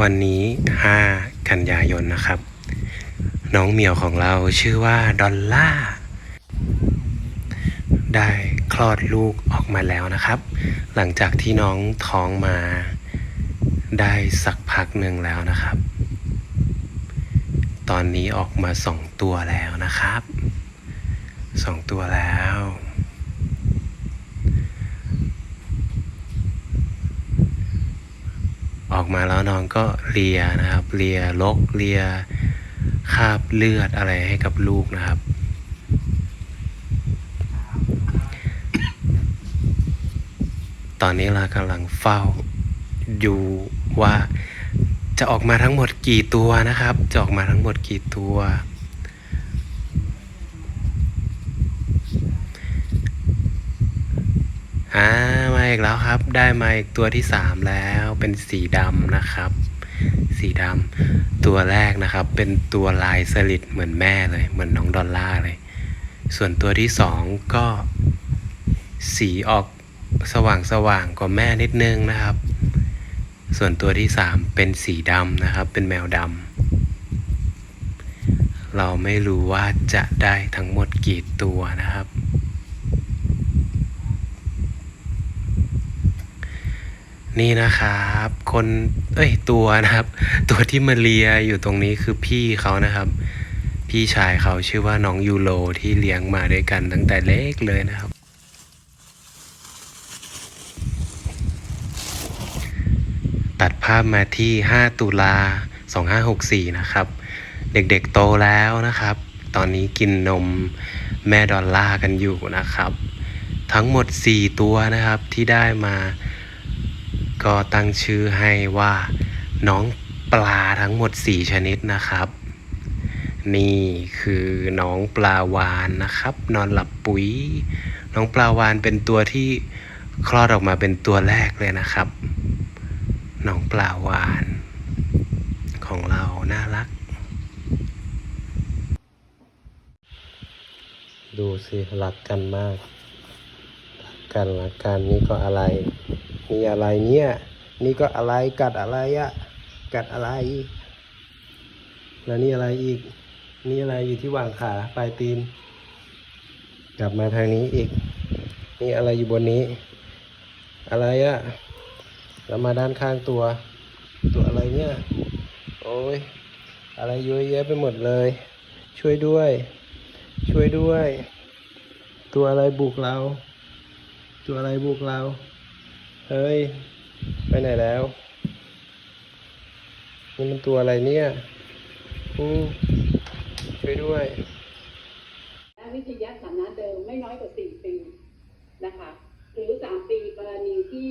วันนี้ 5 กันยายนนะครับ น้องเหมียวของเราชื่อว่าดอลล่า ได้คลอดลูกออกมาแล้วนะครับ หลังจากที่น้องท้องมาได้สักพักหนึ่งแล้วนะครับ ตอนนี้ออกมาสองตัวแล้วนะครับสองตัวแล้ว ออกมาแล้วน้องก็เลียนะครับ เลียลกเลียคาบเลือดอะไรให้กับลูกนะครับ ตอนนี้เรากำลังเฝ้าอยู่ว่าจะออกมาทั้งหมดกี่ตัวนะครับ จะออกมาทั้งหมดกี่ตัว อ่า อีกแล้วครับ ได้มาอีกตัวที่สามแล้วเป็นสีดำนะครับ สีดำตัวแรกนะครับ เป็นตัวลายสลิดเหมือนแม่เลย เหมือนน้องดอลล่าเลย ส่วนตัวที่สองก็ สีออกสว่างสว่างกว่าแม่นิดนึงนะครับ ส่วนตัวที่สามเป็นสีดำนะครับ เป็นแมวดำเราไม่รู้ว่าจะได้ทั้งหมดกี่ตัวนะครับ นี่นะครับคนเอ้ยตัวนะครับ ตัวที่มาเลียอยู่ตรงนี้คือพี่เขานะครับ พี่ชายเขาชื่อว่าน้องยูโรที่เลี้ยงมาด้วยกันตั้งแต่เล็กเลยนะครับ ตัดภาพมาที่ 5 ตุลา 2564 นะครับ เด็กๆโตแล้วนะครับ ตอนนี้กินนมแม่ดอลล่ากันอยู่นะครับ ทั้งหมด 4 ตัวนะครับที่ได้มา ก็ตั้งชื่อให้ว่าน้องปลาทั้งหมด 4 ชนิดนะครับ นี่คือน้องปลาวานนะครับ นอนหลับปุ๋ย น้องปลาวานเป็นตัวที่คลอดออกมาเป็นตัวแรกเลยนะครับ น้องปลาวาน ของเราน่ารัก ดูสิรักกันมาก กันรักกันนี่ก็อะไรนี่อะไรเนี่ยนี่ก็อะไรกัดอะไรอะกัดอะไร แล้วนี่อะไรอีก นี่อะไรอยู่ที่วางขาปลายตีน กลับมาทางนี้อีก นี่อะไรอยู่บนนี้ อะไรอะแล้วมาด้านข้างตัว ตัวอะไรเนี่ย โอ้ยอะไรเยอะแยะไปหมดเลย ช่วยด้วย ช่วยด้วย ตัวอะไรบุกเรา ตัวอะไรบุกเรา เฮ้ย ไปไหนแล้ว นี่มันตัวอะไรเนี่ยอืมช่วยด้วยและวิทยาฐานะเดิมไม่น้อยกว่า4ปีนะคะ หรือ3ปีกรณีที่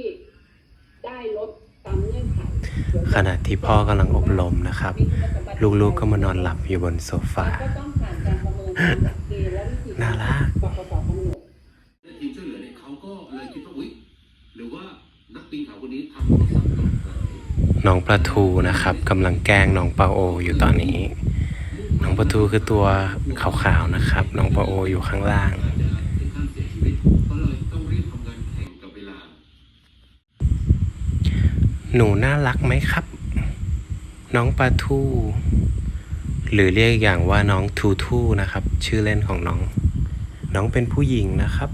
ได้ลดตามเงื่อนไขขณะที่พ่อกำลังอบรมนะครับ ลูกๆก็มานอนหลับอยู่บนโซฟาก็ต้องผ่านการประเมินตามหลัก น้องปลาทูนะครับกำลังแกล้งน้องปลาโออยู่ตอนนี้ น้องปลาทูคือตัวขาวๆนะครับ น้องปลาโออยู่ข้างล่าง หนูน่ารักไหมครับ น้องปลาทูหรือเรียกอย่างว่าน้องทูทูนะครับ ชื่อเล่นของน้อง น้องเป็นผู้หญิงนะครับ